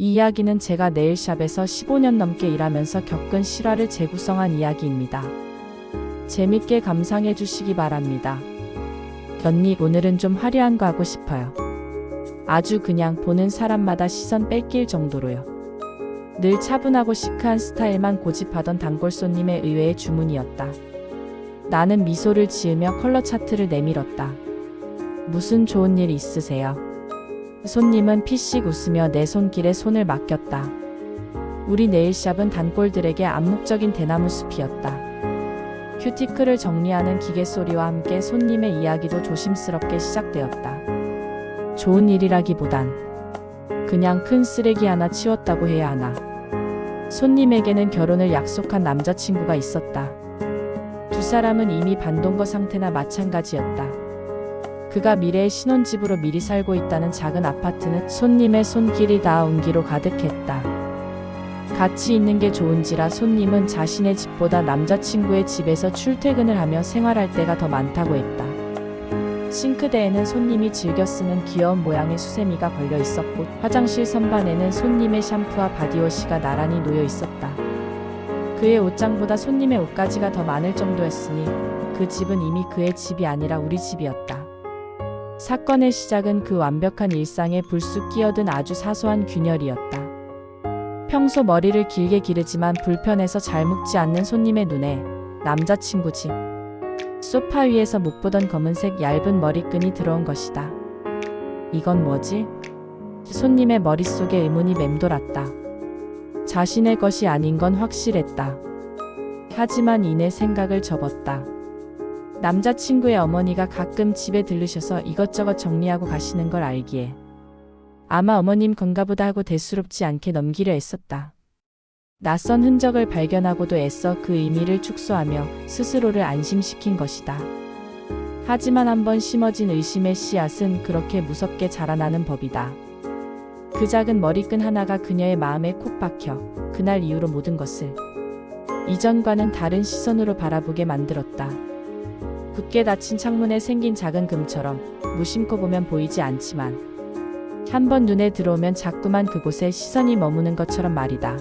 이 이야기는 제가 네일샵에서 15년 넘게 일하면서 겪은 실화를 재구성한 이야기입니다. 재밌게 감상해 주시기 바랍니다. 언니, 오늘은 좀 화려한 거 하고 싶어요. 아주 그냥 보는 사람마다 시선 뺏길 정도로요. 늘 차분하고 시크한 스타일만 고집하던 단골 손님의 의외의 주문이었다. 나는 미소를 지으며 컬러 차트를 내밀었다. 무슨 좋은 일 있으세요? 손님은 피식 웃으며 내 손길에 손을 맡겼다. 우리 네일샵은 단골들에게 암묵적인 대나무 숲이었다. 큐티클을 정리하는 기계 소리와 함께 손님의 이야기도 조심스럽게 시작되었다. 좋은 일이라기보단 그냥 큰 쓰레기 하나 치웠다고 해야 하나. 손님에게는 결혼을 약속한 남자친구가 있었다. 두 사람은 이미 반동거 상태나 마찬가지였다. 그가 미래의 신혼집으로 미리 살고 있다는 작은 아파트는 손님의 손길이 닿아 온기로 가득했다. 같이 있는 게 좋은지라 손님은 자신의 집보다 남자친구의 집에서 출퇴근을 하며 생활할 때가 더 많다고 했다. 싱크대에는 손님이 즐겨 쓰는 귀여운 모양의 수세미가 걸려 있었고 화장실 선반에는 손님의 샴푸와 바디워시가 나란히 놓여 있었다. 그의 옷장보다 손님의 옷가지가 더 많을 정도였으니 그 집은 이미 그의 집이 아니라 우리 집이었다. 사건의 시작은 그 완벽한 일상에 불쑥 끼어든 아주 사소한 균열이었다. 평소 머리를 길게 기르지만 불편해서 잘 묶지 않는 손님의 눈에 남자친구 집. 소파 위에서 못 보던 검은색 얇은 머리끈이 들어온 것이다. 이건 뭐지? 손님의 머릿속에 의문이 맴돌았다. 자신의 것이 아닌 건 확실했다. 하지만 이내 생각을 접었다. 남자친구의 어머니가 가끔 집에 들르셔서 이것저것 정리하고 가시는 걸 알기에 아마 어머님 건가 보다 하고 대수롭지 않게 넘기려 했었다. 낯선 흔적을 발견하고도 애써 그 의미를 축소하며 스스로를 안심시킨 것이다. 하지만 한번 심어진 의심의 씨앗은 그렇게 무섭게 자라나는 법이다. 그 작은 머리끈 하나가 그녀의 마음에 콕 박혀 그날 이후로 모든 것을 이전과는 다른 시선으로 바라보게 만들었다. 굳게 닫힌 창문에 생긴 작은 금처럼 무심코 보면 보이지 않지만 한번 눈에 들어오면 자꾸만 그곳에 시선이 머무는 것처럼 말이다.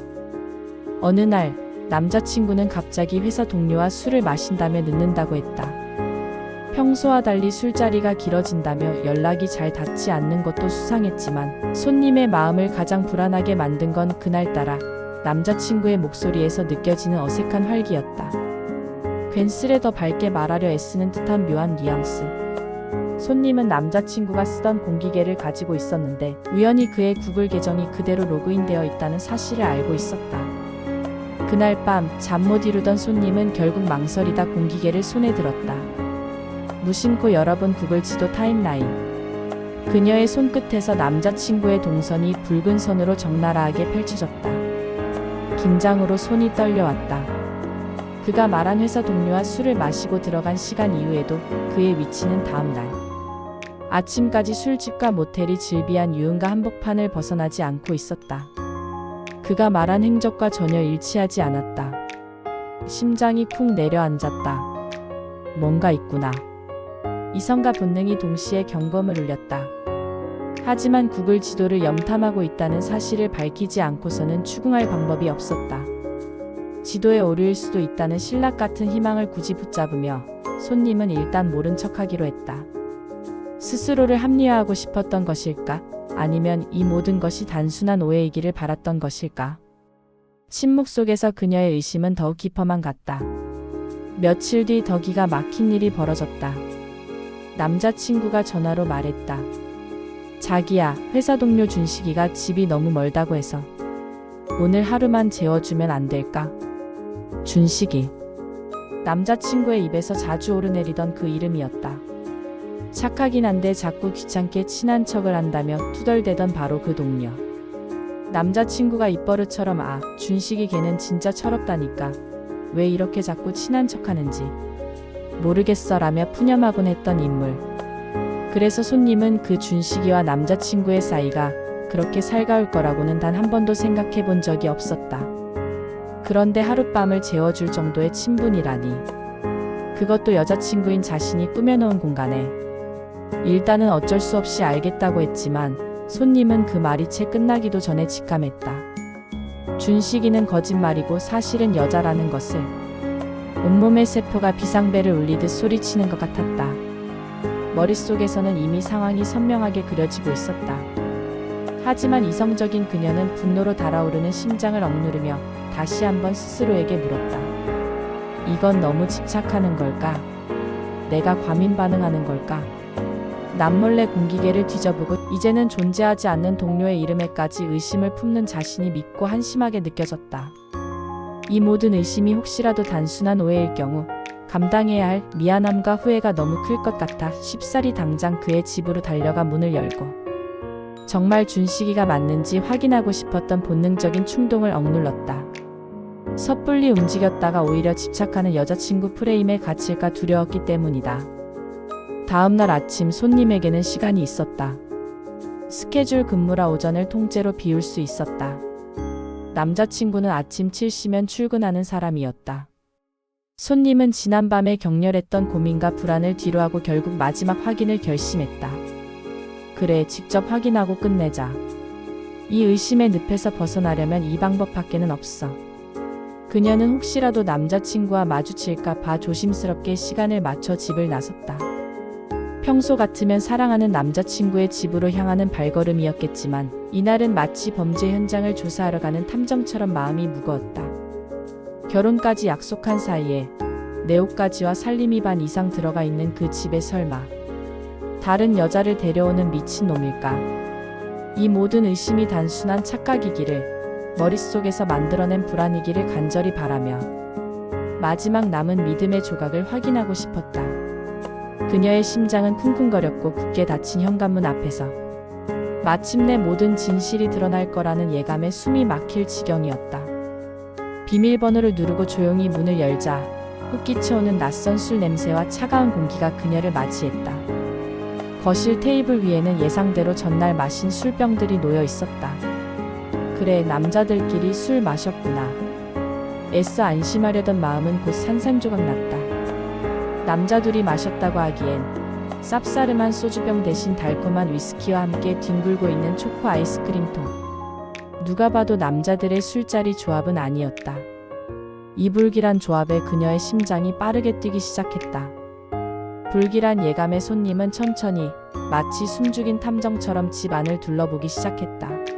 어느 날 남자친구는 갑자기 회사 동료와 술을 마신다며 늦는다고 했다. 평소와 달리 술자리가 길어진다며 연락이 잘 닿지 않는 것도 수상했지만 손님의 마음을 가장 불안하게 만든 건 그날따라 남자친구의 목소리에서 느껴지는 어색한 활기였다. 괜스레 더 밝게 말하려 애쓰는 듯한 묘한 뉘앙스. 손님은 남자친구가 쓰던 공기계를 가지고 있었는데 우연히 그의 구글 계정이 그대로 로그인되어 있다는 사실을 알고 있었다. 그날 밤 잠 못 이루던 손님은 결국 망설이다 공기계를 손에 들었다. 무심코 열어본 구글 지도 타임라인. 그녀의 손끝에서 남자친구의 동선이 붉은 선으로 적나라하게 펼쳐졌다. 긴장으로 손이 떨려왔다. 그가 말한 회사 동료와 술을 마시고 들어간 시간 이후에도 그의 위치는 다음 날. 아침까지 술집과 모텔이 질비한 유흥가 한복판을 벗어나지 않고 있었다. 그가 말한 행적과 전혀 일치하지 않았다. 심장이 쿵 내려앉았다. 뭔가 있구나. 이성과 본능이 동시에 경검을 울렸다. 하지만 구글 지도를 염탐하고 있다는 사실을 밝히지 않고서는 추궁할 방법이 없었다. 지도에 오류일 수도 있다는 신락 같은 희망을 굳이 붙잡으며 손님은 일단 모른 척하기로 했다. 스스로를 합리화하고 싶었던 것일까? 아니면 이 모든 것이 단순한 오해이기를 바랐던 것일까? 침묵 속에서 그녀의 의심은 더욱 깊어만 갔다. 며칠 뒤더 기가 막힌 일이 벌어졌다. 남자친구가 전화로 말했다. 자기야, 회사 동료 준식이가 집이 너무 멀다고 해서 오늘 하루만 재워주면 안 될까? 준식이. 남자친구의 입에서 자주 오르내리던 그 이름이었다. 착하긴 한데 자꾸 귀찮게 친한 척을 한다며 투덜대던 바로 그 동료. 남자친구가 입버릇처럼 아, 준식이 걔는 진짜 철없다니까. 왜 이렇게 자꾸 친한 척 하는지. 모르겠어라며 푸념하곤 했던 인물. 그래서 손님은 그 준식이와 남자친구의 사이가 그렇게 살가울 거라고는 단 한 번도 생각해 본 적이 없었다. 그런데 하룻밤을 재워줄 정도의 친분이라니. 그것도 여자친구인 자신이 꾸며놓은 공간에. 일단은 어쩔 수 없이 알겠다고 했지만 손님은 그 말이 채 끝나기도 전에 직감했다. 준식이는 거짓말이고 사실은 여자라는 것을 온몸의 세포가 비상벨을 울리듯 소리치는 것 같았다. 머릿속에서는 이미 상황이 선명하게 그려지고 있었다. 하지만 이성적인 그녀는 분노로 달아오르는 심장을 억누르며 다시 한번 스스로에게 물었다. 이건 너무 집착하는 걸까? 내가 과민 반응하는 걸까? 남몰래 공기계를 뒤져보고 이제는 존재하지 않는 동료의 이름에까지 의심을 품는 자신이 믿고 한심하게 느껴졌다. 이 모든 의심이 혹시라도 단순한 오해일 경우 감당해야 할 미안함과 후회가 너무 클 것 같아 쉽사리 당장 그의 집으로 달려가 문을 열고 정말 준식이가 맞는지 확인하고 싶었던 본능적인 충동을 억눌렀다. 섣불리 움직였다가 오히려 집착하는 여자친구 프레임에 갇힐까 두려웠기 때문이다. 다음날 아침 손님에게는 시간이 있었다. 스케줄 근무라 오전을 통째로 비울 수 있었다. 남자친구는 아침 7시면 출근하는 사람이었다. 손님은 지난밤에 격렬했던 고민과 불안을 뒤로하고 결국 마지막 확인을 결심했다. 그래, 직접 확인하고 끝내자. 이 의심의 늪에서 벗어나려면 이 방법밖에는 없어. 그녀는 혹시라도 남자친구와 마주칠까 봐 조심스럽게 시간을 맞춰 집을 나섰다. 평소 같으면 사랑하는 남자친구의 집으로 향하는 발걸음이었겠지만 이날은 마치 범죄 현장을 조사하러 가는 탐정처럼 마음이 무거웠다. 결혼까지 약속한 사이에 내 옷까지와 살림이 반 이상 들어가 있는 그 집에 설마 다른 여자를 데려오는 미친 놈일까? 이 모든 의심이 단순한 착각이기를 머릿속에서 만들어낸 불안이기를 간절히 바라며 마지막 남은 믿음의 조각을 확인하고 싶었다. 그녀의 심장은 쿵쿵거렸고 굳게 닫힌 현관문 앞에서 마침내 모든 진실이 드러날 거라는 예감에 숨이 막힐 지경이었다. 비밀번호를 누르고 조용히 문을 열자 흙기쳐오는 낯선 술 냄새와 차가운 공기가 그녀를 맞이했다. 거실 테이블 위에는 예상대로 전날 마신 술병들이 놓여 있었다. 그래, 남자들끼리 술 마셨구나. 애써 안심하려던 마음은 곧 산산조각 났다. 남자 둘이 마셨다고 하기엔 쌉싸름한 소주병 대신 달콤한 위스키와 함께 뒹굴고 있는 초코 아이스크림통. 누가 봐도 남자들의 술자리 조합은 아니었다. 이 불길한 조합에 그녀의 심장이 빠르게 뛰기 시작했다. 불길한 예감의 손님은 천천히 마치 숨죽인 탐정처럼 집 안을 둘러보기 시작했다.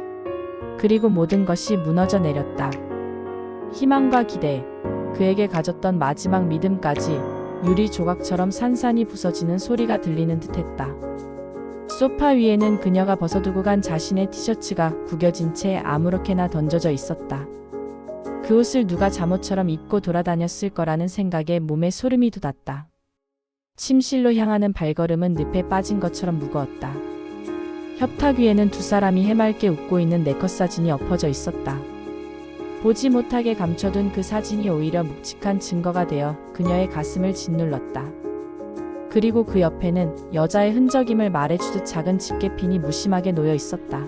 그리고 모든 것이 무너져 내렸다. 희망과 기대, 그에게 가졌던 마지막 믿음까지 유리 조각처럼 산산이 부서지는 소리가 들리는 듯했다. 소파 위에는 그녀가 벗어두고 간 자신의 티셔츠가 구겨진 채 아무렇게나 던져져 있었다. 그 옷을 누가 잠옷처럼 입고 돌아다녔을 거라는 생각에 몸에 소름이 돋았다. 침실로 향하는 발걸음은 늪에 빠진 것처럼 무거웠다. 협탁 위에는 두 사람이 해맑게 웃고 있는 네컷 사진이 엎어져 있었다. 보지 못하게 감춰둔 그 사진이 오히려 묵직한 증거가 되어 그녀의 가슴을 짓눌렀다. 그리고 그 옆에는 여자의 흔적임을 말해주듯 작은 집게핀이 무심하게 놓여 있었다.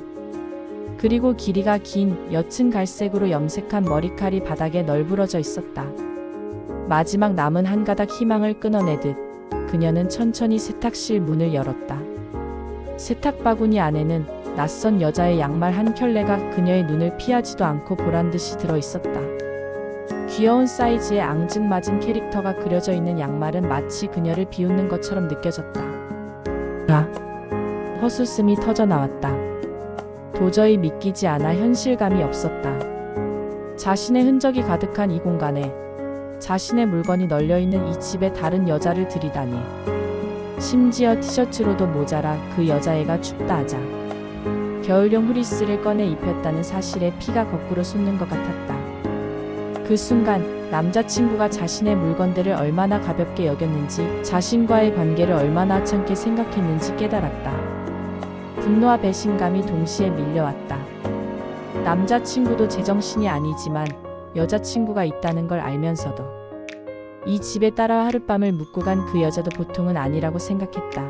그리고 길이가 긴 여친 갈색으로 염색한 머리칼이 바닥에 널브러져 있었다. 마지막 남은 한 가닥 희망을 끊어내듯 그녀는 천천히 세탁실 문을 열었다. 세탁 바구니 안에는 낯선 여자의 양말 한 켤레가 그녀의 눈을 피하지도 않고 보란 듯이 들어 있었다. 귀여운 사이즈의 앙증맞은 캐릭터가 그려져 있는 양말은 마치 그녀를 비웃는 것처럼 느껴졌다. 아, 허수음이 터져 나왔다. 도저히 믿기지 않아 현실감이 없었다. 자신의 흔적이 가득한 이 공간에 자신의 물건이 널려 있는 이 집에 다른 여자를 들이다니. 심지어 티셔츠로도 모자라 그 여자애가 춥다 하자. 겨울용 후리스를 꺼내 입혔다는 사실에 피가 거꾸로 솟는 것 같았다. 그 순간 남자친구가 자신의 물건들을 얼마나 가볍게 여겼는지 자신과의 관계를 얼마나 하찮게 생각했는지 깨달았다. 분노와 배신감이 동시에 밀려왔다. 남자친구도 제정신이 아니지만 여자친구가 있다는 걸 알면서도 이 집에 따라 하룻밤을 묵고 간 그 여자도 보통은 아니라고 생각했다.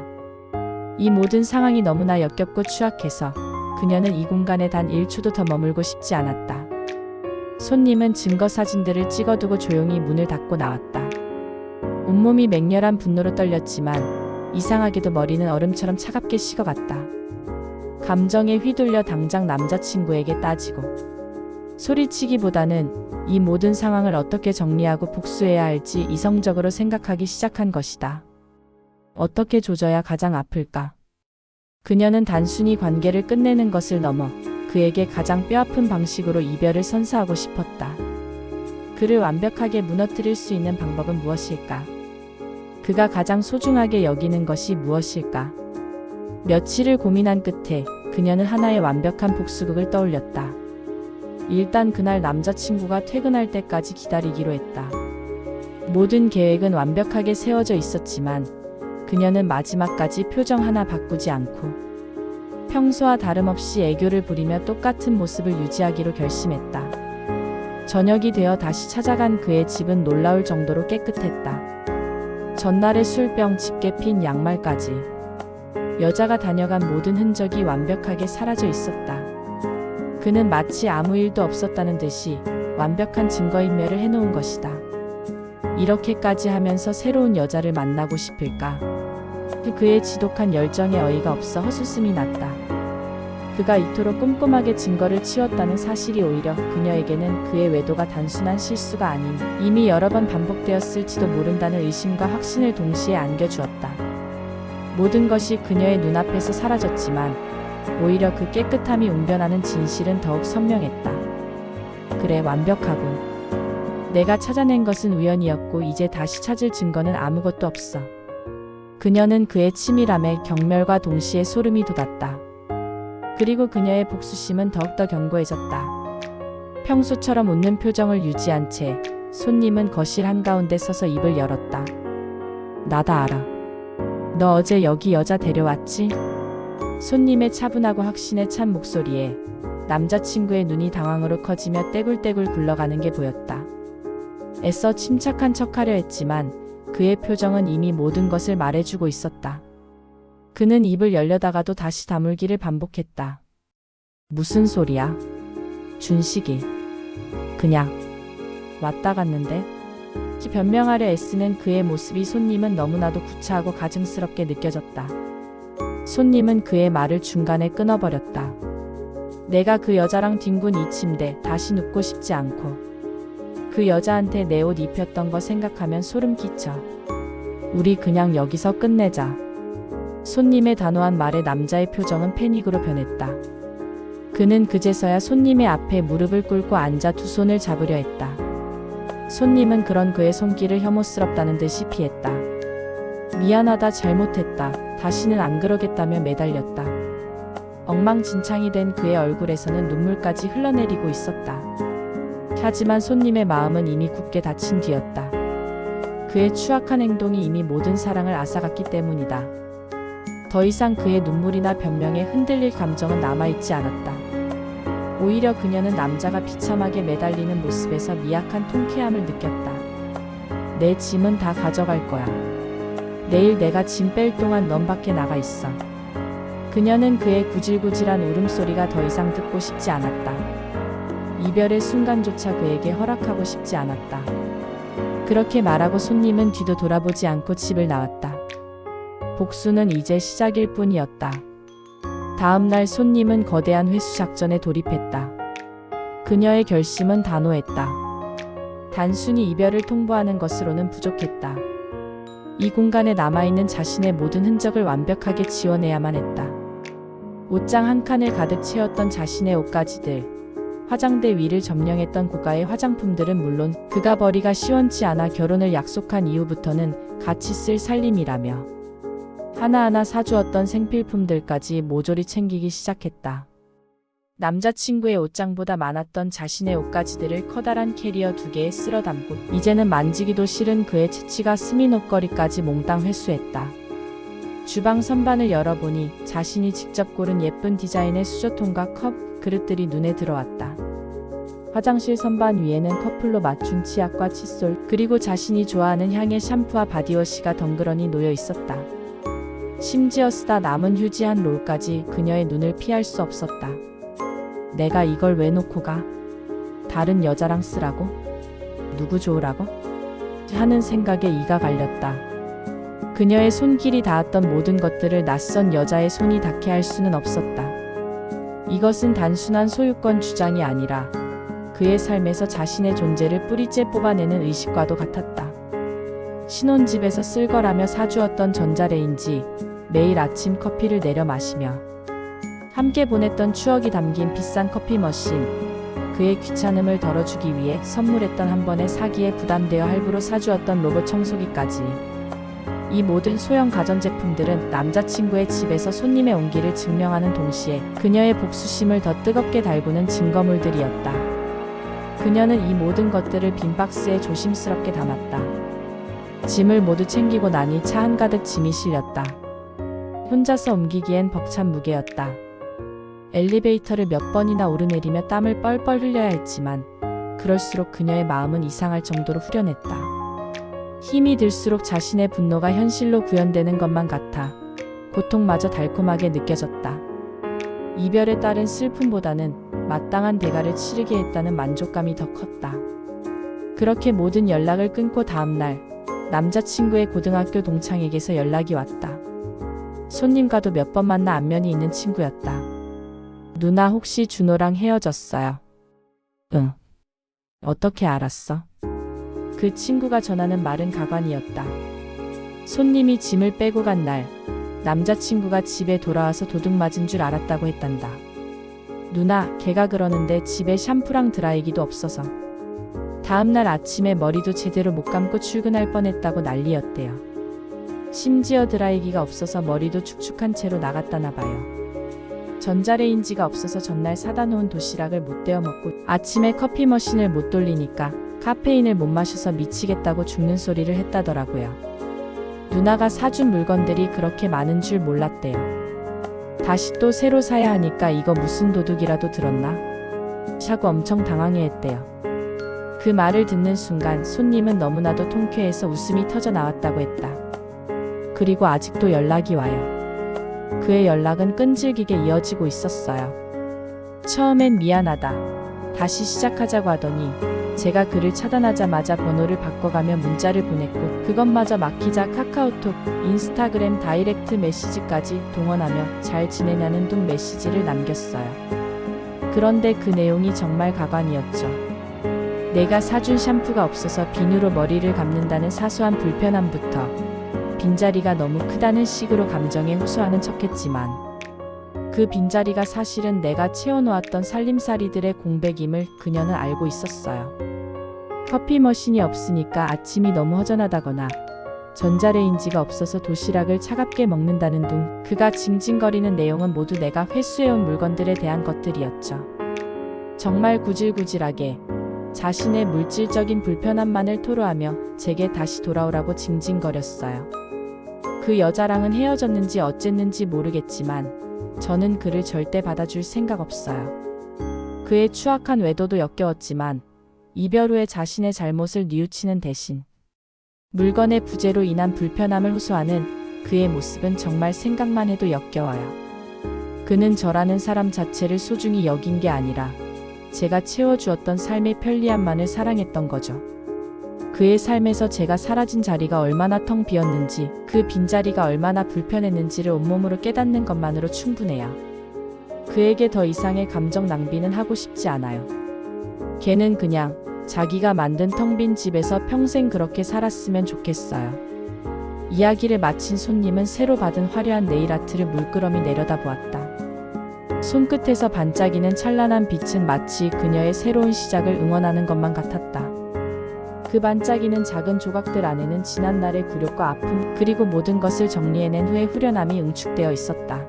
이 모든 상황이 너무나 역겹고 추악해서 그녀는 이 공간에 단 1초도 더 머물고 싶지 않았다. 손님은 증거 사진들을 찍어두고 조용히 문을 닫고 나왔다. 온몸이 맹렬한 분노로 떨렸지만 이상하게도 머리는 얼음처럼 차갑게 식어갔다. 감정에 휘둘려 당장 남자친구에게 따지고 소리치기보다는 이 모든 상황을 어떻게 정리하고 복수해야 할지 이성적으로 생각하기 시작한 것이다. 어떻게 조져야 가장 아플까? 그녀는 단순히 관계를 끝내는 것을 넘어 그에게 가장 뼈아픈 방식으로 이별을 선사하고 싶었다. 그를 완벽하게 무너뜨릴 수 있는 방법은 무엇일까? 그가 가장 소중하게 여기는 것이 무엇일까? 며칠을 고민한 끝에 그녀는 하나의 완벽한 복수극을 떠올렸다. 일단 그날 남자친구가 퇴근할 때까지 기다리기로 했다. 모든 계획은 완벽하게 세워져 있었지만 그녀는 마지막까지 표정 하나 바꾸지 않고 평소와 다름없이 애교를 부리며 똑같은 모습을 유지하기로 결심했다. 저녁이 되어 다시 찾아간 그의 집은 놀라울 정도로 깨끗했다. 전날의 술병 집게 핀 양말까지 여자가 다녀간 모든 흔적이 완벽하게 사라져 있었다. 그는 마치 아무 일도 없었다는 듯이 완벽한 증거인멸을 해놓은 것이다. 이렇게까지 하면서 새로운 여자를 만나고 싶을까? 그의 지독한 열정에 어이가 없어 헛웃음이 났다. 그가 이토록 꼼꼼하게 증거를 치웠다는 사실이 오히려 그녀에게는 그의 외도가 단순한 실수가 아닌 이미 여러 번 반복되었을지도 모른다는 의심과 확신을 동시에 안겨주었다. 모든 것이 그녀의 눈앞에서 사라졌지만 오히려 그 깨끗함이 웅변하는 진실은 더욱 선명했다. 그래 완벽하군. 내가 찾아낸 것은 우연이었고 이제 다시 찾을 증거는 아무것도 없어. 그녀는 그의 치밀함에 경멸과 동시에 소름이 돋았다. 그리고 그녀의 복수심은 더욱더 견고해졌다. 평소처럼 웃는 표정을 유지한 채 손님은 거실 한가운데 서서 입을 열었다. 나다 알아. 너 어제 여기 여자 데려왔지? 손님의 차분하고 확신에 찬 목소리에 남자친구의 눈이 당황으로 커지며 떼굴떼굴 굴러가는 게 보였다. 애써 침착한 척하려 했지만 그의 표정은 이미 모든 것을 말해주고 있었다. 그는 입을 열려다가도 다시 다물기를 반복했다. 무슨 소리야? 준식이. 그냥 왔다 갔는데? 변명하려 애쓰는 그의 모습이 손님은 너무나도 구차하고 가증스럽게 느껴졌다. 손님은 그의 말을 중간에 끊어버렸다. 내가 그 여자랑 뒹군 이 침대 다시 눕고 싶지 않고 그 여자한테 내 옷 입혔던 거 생각하면 소름 끼쳐. 우리 그냥 여기서 끝내자. 손님의 단호한 말에 남자의 표정은 패닉으로 변했다. 그는 그제서야 손님의 앞에 무릎을 꿇고 앉아 두 손을 잡으려 했다. 손님은 그런 그의 손길을 혐오스럽다는 듯이 피했다. 미안하다 잘못했다. 다시는 안 그러겠다며 매달렸다. 엉망진창이 된 그의 얼굴에서는 눈물까지 흘러내리고 있었다. 하지만 손님의 마음은 이미 굳게 닫힌 뒤였다. 그의 추악한 행동이 이미 모든 사랑을 앗아갔기 때문이다. 더 이상 그의 눈물이나 변명에 흔들릴 감정은 남아있지 않았다. 오히려 그녀는 남자가 비참하게 매달리는 모습에서 미약한 통쾌함을 느꼈다. 내 짐은 다 가져갈 거야. 내일 내가 짐 뺄 동안 넌 밖에 나가 있어. 그녀는 그의 구질구질한 울음소리가 더 이상 듣고 싶지 않았다. 이별의 순간조차 그에게 허락하고 싶지 않았다. 그렇게 말하고 손님은 뒤도 돌아보지 않고 집을 나왔다. 복수는 이제 시작일 뿐이었다. 다음 날 손님은 거대한 회수 작전에 돌입했다. 그녀의 결심은 단호했다. 단순히 이별을 통보하는 것으로는 부족했다. 이 공간에 남아있는 자신의 모든 흔적을 완벽하게 지워내야만 했다. 옷장 한 칸을 가득 채웠던 자신의 옷가지들, 화장대 위를 점령했던 고가의 화장품들은 물론 그가 버리가 시원치 않아 결혼을 약속한 이후부터는 같이 쓸 살림이라며 하나하나 사주었던 생필품들까지 모조리 챙기기 시작했다. 남자친구의 옷장보다 많았던 자신의 옷가지들을 커다란 캐리어 두 개에 쓸어 담고 이제는 만지기도 싫은 그의 치치가 스민 옷걸이까지 몽땅 회수했다. 주방 선반을 열어보니 자신이 직접 고른 예쁜 디자인의 수저통과 컵, 그릇들이 눈에 들어왔다. 화장실 선반 위에는 커플로 맞춘 치약과 칫솔, 그리고 자신이 좋아하는 향의 샴푸와 바디워시가 덩그러니 놓여 있었다. 심지어 쓰다 남은 휴지 한 롤까지 그녀의 눈을 피할 수 없었다. 내가 이걸 왜 놓고 가? 다른 여자랑 쓰라고? 누구 좋으라고? 하는 생각에 이가 갈렸다. 그녀의 손길이 닿았던 모든 것들을 낯선 여자의 손이 닿게 할 수는 없었다. 이것은 단순한 소유권 주장이 아니라 그의 삶에서 자신의 존재를 뿌리째 뽑아내는 의식과도 같았다. 신혼집에서 쓸 거라며 사주었던 전자레인지, 매일 아침 커피를 내려 마시며 함께 보냈던 추억이 담긴 비싼 커피 머신, 그의 귀찮음을 덜어주기 위해 선물했던 한 번의 사기에 부담되어 할부로 사주었던 로봇 청소기까지. 이 모든 소형 가전제품들은 남자친구의 집에서 손님의 온기를 증명하는 동시에 그녀의 복수심을 더 뜨겁게 달구는 증거물들이었다. 그녀는 이 모든 것들을 빈 박스에 조심스럽게 담았다. 짐을 모두 챙기고 나니 차 한가득 짐이 실렸다. 혼자서 옮기기엔 벅찬 무게였다. 엘리베이터를 몇 번이나 오르내리며 땀을 뻘뻘 흘려야 했지만 그럴수록 그녀의 마음은 이상할 정도로 후련했다. 힘이 들수록 자신의 분노가 현실로 구현되는 것만 같아 고통마저 달콤하게 느껴졌다. 이별에 따른 슬픔보다는 마땅한 대가를 치르게 했다는 만족감이 더 컸다. 그렇게 모든 연락을 끊고 다음날 남자친구의 고등학교 동창에게서 연락이 왔다. 손님과도 몇 번 만나 안면이 있는 친구였다. 누나 혹시 준호랑 헤어졌어요? 응. 어떻게 알았어? 그 친구가 전하는 말은 가관이었다. 손님이 짐을 빼고 간 날, 남자친구가 집에 돌아와서 도둑 맞은 줄 알았다고 했단다. 누나, 걔가 그러는데 집에 샴푸랑 드라이기도 없어서. 다음날 아침에 머리도 제대로 못 감고 출근할 뻔했다고 난리였대요. 심지어 드라이기가 없어서 머리도 축축한 채로 나갔다나 봐요. 전자레인지가 없어서 전날 사다 놓은 도시락을 못 데워 먹고 아침에 커피 머신을 못 돌리니까 카페인을 못 마셔서 미치겠다고 죽는 소리를 했다더라고요. 누나가 사준 물건들이 그렇게 많은 줄 몰랐대요. 다시 또 새로 사야 하니까 이거 무슨 도둑이라도 들었나? 하고 엄청 당황해 했대요. 그 말을 듣는 순간 손님은 너무나도 통쾌해서 웃음이 터져 나왔다고 했다. 그리고 아직도 연락이 와요. 그의 연락은 끈질기게 이어지고 있었어요. 처음엔 미안하다. 다시 시작하자고 하더니 제가 그를 차단하자마자 번호를 바꿔가며 문자를 보냈고 그것마저 막히자 카카오톡, 인스타그램 다이렉트 메시지까지 동원하며 잘 지내냐는 둥 메시지를 남겼어요. 그런데 그 내용이 정말 가관이었죠. 내가 사준 샴푸가 없어서 비누로 머리를 감는다는 사소한 불편함부터 빈자리가 너무 크다는 식으로 감정에 호소하는 척했지만 그 빈자리가 사실은 내가 채워놓았던 살림살이들의 공백임을 그녀는 알고 있었어요. 커피 머신이 없으니까 아침이 너무 허전하다거나 전자레인지가 없어서 도시락을 차갑게 먹는다는 둥 그가 징징거리는 내용은 모두 내가 회수해온 물건들에 대한 것들이었죠. 정말 구질구질하게 자신의 물질적인 불편함만을 토로하며 제게 다시 돌아오라고 징징거렸어요. 그 여자랑은 헤어졌는지 어쨌는지 모르겠지만 저는 그를 절대 받아줄 생각 없어요. 그의 추악한 외도도 역겨웠지만 이별 후에 자신의 잘못을 뉘우치는 대신 물건의 부재로 인한 불편함을 호소하는 그의 모습은 정말 생각만 해도 역겨워요. 그는 저라는 사람 자체를 소중히 여긴 게 아니라 제가 채워주었던 삶의 편리함만을 사랑했던 거죠. 그의 삶에서 제가 사라진 자리가 얼마나 텅 비었는지, 그 빈자리가 얼마나 불편했는지를 온몸으로 깨닫는 것만으로 충분해요. 그에게 더 이상의 감정 낭비는 하고 싶지 않아요. 걔는 그냥 자기가 만든 텅 빈 집에서 평생 그렇게 살았으면 좋겠어요. 이야기를 마친 손님은 새로 받은 화려한 네일 아트를 물끄러미 내려다보았다. 손끝에서 반짝이는 찬란한 빛은 마치 그녀의 새로운 시작을 응원하는 것만 같았다. 그 반짝이는 작은 조각들 안에는 지난날의 굴욕과 아픔, 그리고 모든 것을 정리해낸 후의 후련함이 응축되어 있었다.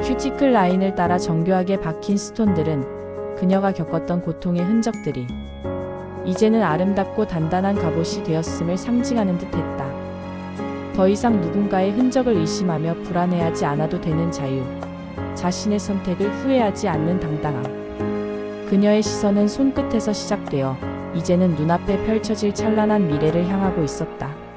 큐티클 라인을 따라 정교하게 박힌 스톤들은 그녀가 겪었던 고통의 흔적들이 이제는 아름답고 단단한 갑옷이 되었음을 상징하는 듯 했다. 더 이상 누군가의 흔적을 의심하며 불안해하지 않아도 되는 자유. 자신의 선택을 후회하지 않는 당당함. 그녀의 시선은 손끝에서 시작되어 이제는 눈앞에 펼쳐질 찬란한 미래를 향하고 있었다.